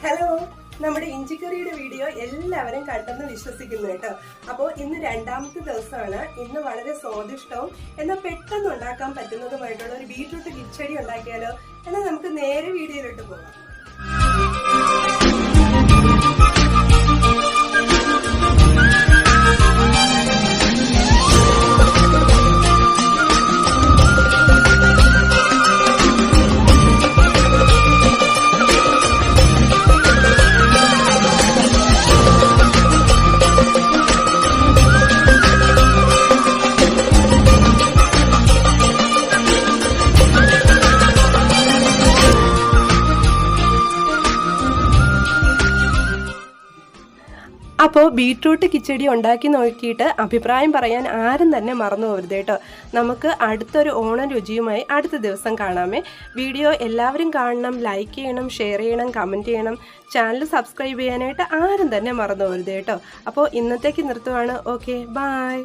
Hello നമ്മുടെ ഇഞ്ചിക്കറിയുടെ video എല്ലാവരും കണ്ടെന്ന് വിശ്വസിക്കുന്നു കേട്ടോ. അപ്പോൾ ഇന്ന് രണ്ടാമത്തെ ദിവസമാണ്. ഇന്ന് വളരെ സ്വാദിഷ്ടവും എന്നാൽ പെട്ടെന്ന് ഉണ്ടാക്കാൻ പറ്റുന്നതുമായിട്ടുള്ള ഒരു ബീട്രൂട്ട് കിച്ചടി ഉണ്ടാക്കിയാലോ എന്നാൽ നമുക്ക് നേരെ അപ്പോൾ ബീട്രൂട്ട് കിച്ചടി ഉണ്ടാക്കി നോക്കിയിട്ട് അഭിപ്രായം പറയാൻ ആരും തന്നെ മറന്നു പോകരുത് കേട്ടോ. നമുക്ക് അടുത്തൊരു ഓണം രുചിയുമായി അടുത്ത ദിവസം കാണാമേ. വീഡിയോ എല്ലാവരും കാണണം ലൈക്ക് ചെയ്യണം ഷെയർ ചെയ്യണം കമന്റ് ചെയ്യണം. ചാനൽ സബ്സ്ക്രൈബ് ചെയ്യാനായിട്ട് ആരും തന്നെ മറന്നു പോകരുത് കേട്ടോ. അപ്പോൾ ഇന്നത്തേക്ക് നിർത്തുവാണ്. Okay bye